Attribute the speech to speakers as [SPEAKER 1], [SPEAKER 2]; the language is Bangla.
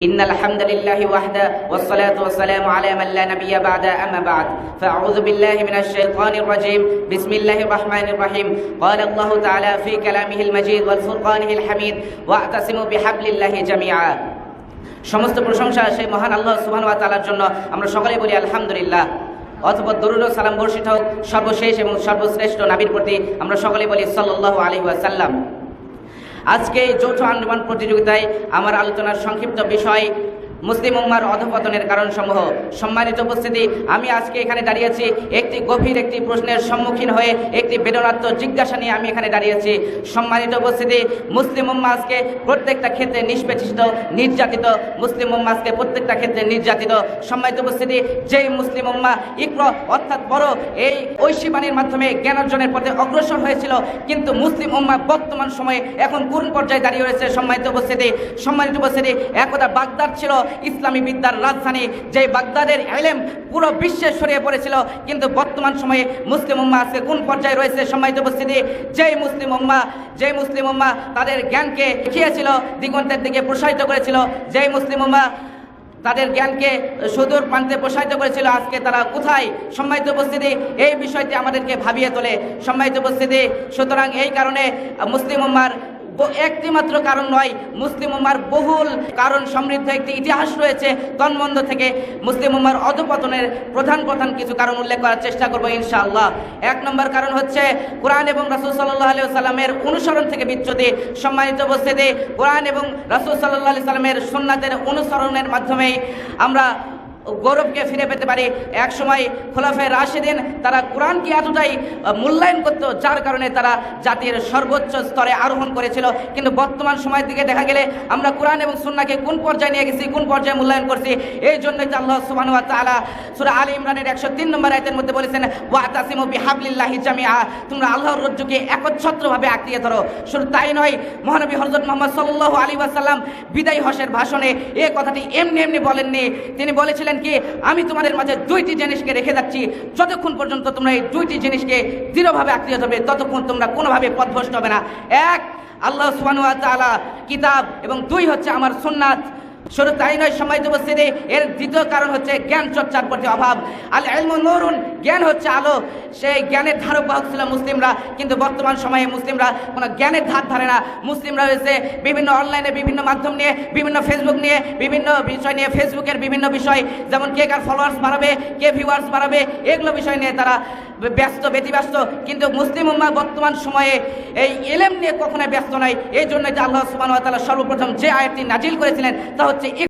[SPEAKER 1] إن الحمد لله وحده والصلاة والسلام على من لا نبي بعد أما بعد فأعوذ بالله من الشيطان الرجيم بسم الله الرحمن الرحيم قال الله تعالى في كلامه المجيد والفرقانه الحميد واعتصموا بحبل الله جميعا সমস্ত প্রশংসা সেই মহান আল্লাহ সুবহান ওয়া তাআলার জন্য আমরা সকলে বলি আলহামদুলিল্লাহ অথবা দরুদ ও সালাম বর্ষিত হোক সর্বশেষ এবং সর্বশ্রেষ্ঠ নাবির প্রতি আমরা সকলে বলি সাল্লাল্লাহু আলাইহি ওয়াসাল্লাম আজকে যৌথ আন্দোলন প্রতিযোগিতায় আমার আলোচনার সংক্ষিপ্ত বিষয় মুসলিম উম্মার অধপতনের কারণসমূহ। সম্মানিত উপস্থিতি, আমি আজকে এখানে দাঁড়িয়েছি। একটি গভীর একটি প্রশ্নের সম্মুখীন হয়ে একটি বেদনাত্মক জিজ্ঞাসা নিয়ে আমি এখানে দাঁড়িয়েছি। সম্মানিত উপস্থিতি, মুসলিম উম্মা আজকে প্রত্যেকটা ক্ষেত্রে নিষ্পেষিত, নির্যাতিত, মুসলিম উম্মা আজকে প্রত্যেকটা ক্ষেত্রে নির্যাতিত। সম্মানিত উপস্থিতি, যেই মুসলিম উম্মা ইক্র অর্থাৎ বড় এই ঐশী বাণীর মাধ্যমে জ্ঞান অর্জনের পথে অগ্রসর হয়েছিল, কিন্তু মুসলিম উম্মা বর্তমান সময়ে এখন কোন পর্যায়ে দাঁড়িয়ে রয়েছে? সম্মানিত উপস্থিতি সম্মানিত উপস্থিতি, একদা বাগদাদ ছিল ইসলামী বিদ্যার রাজধানী যে বাগদাদের এলেম পুরো বিশ্বে ছড়িয়ে পড়েছিল। কিন্তু বর্তমান সময়ে মুসলিম উম্মা আজকে কোন পর্যায়ে রয়েছে সম্মানিত উপস্থিতি? যেই মুসলিম উম্মা, যেই মুসলিম উম্মা তাদের জ্ঞানকে দেখিয়েছিল, দিগন্তের দিকে প্রসারিত করেছিল। যেই মুসলিম উম্মা তাদের জ্ঞানকে সুদূর প্রান্তে প্রসারিত করেছিল, আজকে তারা কোথায়? সম্মানিত উপস্থিতি, এই বিষয়টি আমাদেরকে ভাবিয়ে তোলে। সম্মানিত উপস্থিতি, সুতরাং এই কারণে মুসলিম উম্মার একটি মাত্র কারণ নয়, মুসলিম উম্মার বহুল কারণ সমৃদ্ধ একটি ইতিহাস রয়েছে। তন্মন্দ থেকে মুসলিম উম্মার অধপতনের প্রধান প্রধান কিছু কারণ উল্লেখ করার চেষ্টা করব ইনশাআল্লাহ। এক নম্বর কারণ হচ্ছে কোরআন এবং রাসুল সাল্লাহ আলিয়া সাল্লামের অনুসরণ থেকে বিচ্যুতি। সম্মানিত উপস্থিতি, কোরআন এবং রাসুল সাল্লাহ আলি সাল্লামের সুন্নাতের অনুসরণের মাধ্যমেই আমরা গৌরবকে ফিরে পেতে পারি। এক সময় খোলাফে রাশেদিন তারা কোরআনকে এতটাই মূল্যায়ন করত, যার কারণে তারা জাতির সর্বোচ্চ স্তরে আরোহণ করেছিল। কিন্তু বর্তমান সময়ের দিকে দেখা গেলে আমরা কোরআন এবং সুন্নাকে কোন পর্যায়ে নিয়ে গেছি, কোন পর্যায়ে মূল্যায়ন করছি, এই জন্যই আল্লাহ সুবহানাহু ওয়া তাআলা সূরা আলী ইমরানের 103 নম্বর আয়াতের মধ্যে বলেছেন ওয়া তাসিমু বিহাবলিল্লাহি জামিআ। তোমরা আল্লাহর রজ্জুকে একচ্ছত্রভাবে আঁকড়িয়ে ধরো। শুধু তাই নয়, মহানবী হযরত মুহাম্মদ সাল্লাল্লাহু আলাইহি ওয়াসাল্লাম বিদায় হসের ভাষণে এ কথাটি এমনি এমনি বলেননি। তিনি বলেছিলেন কি, আমি তোমাদের মাঝে দুইটি জিনিসকে রেখে যাচ্ছি। যতক্ষণ পর্যন্ত তোমরা এই দুইটি জিনিসকে দৃঢ়ভাবে আঁকড়িয়ে ধরবে, ততক্ষণ তোমরা কোনোভাবে পথভ্রষ্ট হবে না। এক, আল্লাহ সুবহানাহু ওয়া তাআলা কিতাব এবং দুই হচ্ছে আমার সুন্নাত। শুধু তাই নয় সময় উপস্থিতি, এর দ্বিতীয় কারণ হচ্ছে জ্ঞান চর্চার প্রতি অভাব। আল এলম নরুন, জ্ঞান হচ্ছে আলো। সেই জ্ঞানের ধারক বাহক ছিল মুসলিমরা, কিন্তু বর্তমান সময়ে মুসলিমরা কোনো জ্ঞানের ধার ধারে না। মুসলিমরা রয়েছে বিভিন্ন অনলাইনে বিভিন্ন মাধ্যম নিয়ে, বিভিন্ন ফেসবুক নিয়ে, বিভিন্ন বিষয় নিয়ে, ফেসবুকের বিভিন্ন বিষয়, যেমন কে কার ফলোয়ার্স বাড়াবে, কে ভিউয়ার্স বাড়াবে, এগুলো বিষয় নিয়ে তারা ব্যস্ত, ব্যতিব্যস্ত। কিন্তু মুসলিম উম্মা বর্তমান সময়ে এই এলেম নিয়ে কখনোই ব্যস্ত নয়। এই জন্য যে আল্লাহ ওয়া সর্বপ্রথম যে আয়াতটি নাজিল করেছিলেন, তা হচ্ছে